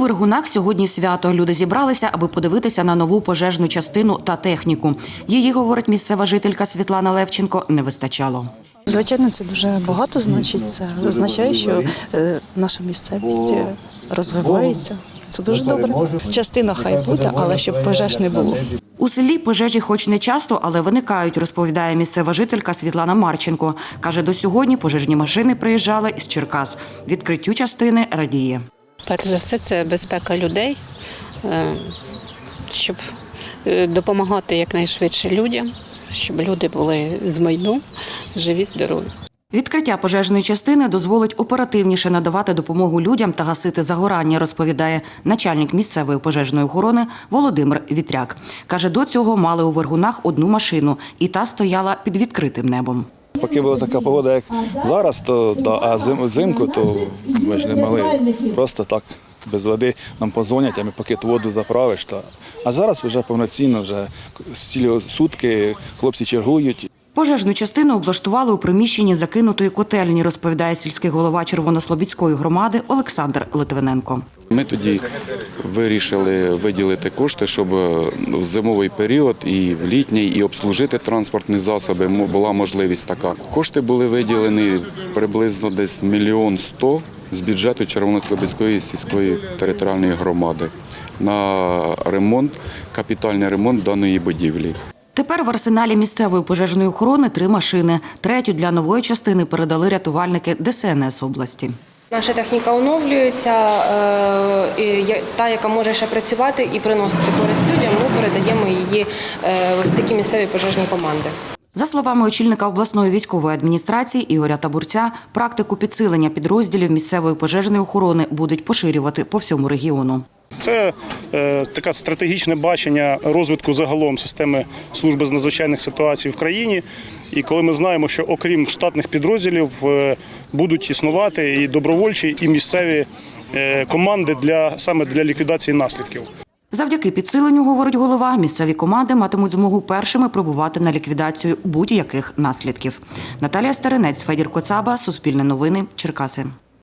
Вергунах сьогодні свято. Люди зібралися, аби подивитися на нову пожежну частину та техніку. Її, говорить місцева жителька Світлана Левченко, не вистачало. Звичайно, це дуже багато значить. Це означає, що е, наша місцевість е, розвивається. Це дуже добре. Частина хай буде, але щоб пожеж не було. У селі пожежі, хоч не часто, але виникають, розповідає місцева жителька Світлана Марченко. Каже, до сьогодні пожежні машини приїжджали із Черкас. Відкриттю частини радіє. Перш за все, це безпека людей, е, щоб е, допомагати якнайшвидше людям, щоб люди були з майну, живі, здорові. Відкриття пожежної частини дозволить оперативніше надавати допомогу людям та гасити загорання, розповідає начальник місцевої пожежної охорони Володимир Вітряк. Каже, до цього мали у Вергунах одну машину, і та стояла під відкритим небом. Поки була така погода, як зараз, то, то а зим, взимку, то ми ж не могли просто так без води нам позвонять, а ми поки ту воду заправиш. То. А зараз вже повноцінно, вже цілі сутки хлопці чергують. Пожежну частину облаштували у приміщенні закинутої котельні, розповідає сільський голова Червонослобідської громади Олександр Литвиненко. Ми тоді вирішили виділити кошти, щоб е, в зимовий період і в літній, і обслужити транспортні засоби. Була можливість така. Кошти були виділені приблизно десь мільйон сто з бюджету Червонослобідської сільської територіальної громади на ремонт, капітальний ремонт даної будівлі. Тепер в арсеналі місцевої пожежної охорони три машини. Третю для нової частини передали рятувальники ДСНС області. Наша техніка оновлюється, е, та, яка може ще працювати і приносити користь людям, ми передаємо її е, ось такі місцеві пожежні команди. За словами очільника обласної військової адміністрації Ігоря Табурця, практику підсилення підрозділів місцевої пожежної охорони будуть поширювати по всьому регіону. Це е, таке стратегічне бачення розвитку загалом системи служби з надзвичайних ситуацій в країні. І коли ми знаємо, що окрім штатних підрозділів е, будуть існувати і добровольчі, і місцеві е, команди для саме для ліквідації наслідків. Завдяки підсиленню, говорить голова, місцеві команди матимуть змогу першими пробувати на ліквідацію будь-яких наслідків. Наталія Старинець, Федір Коцаба, Суспільне новини, Черкаси.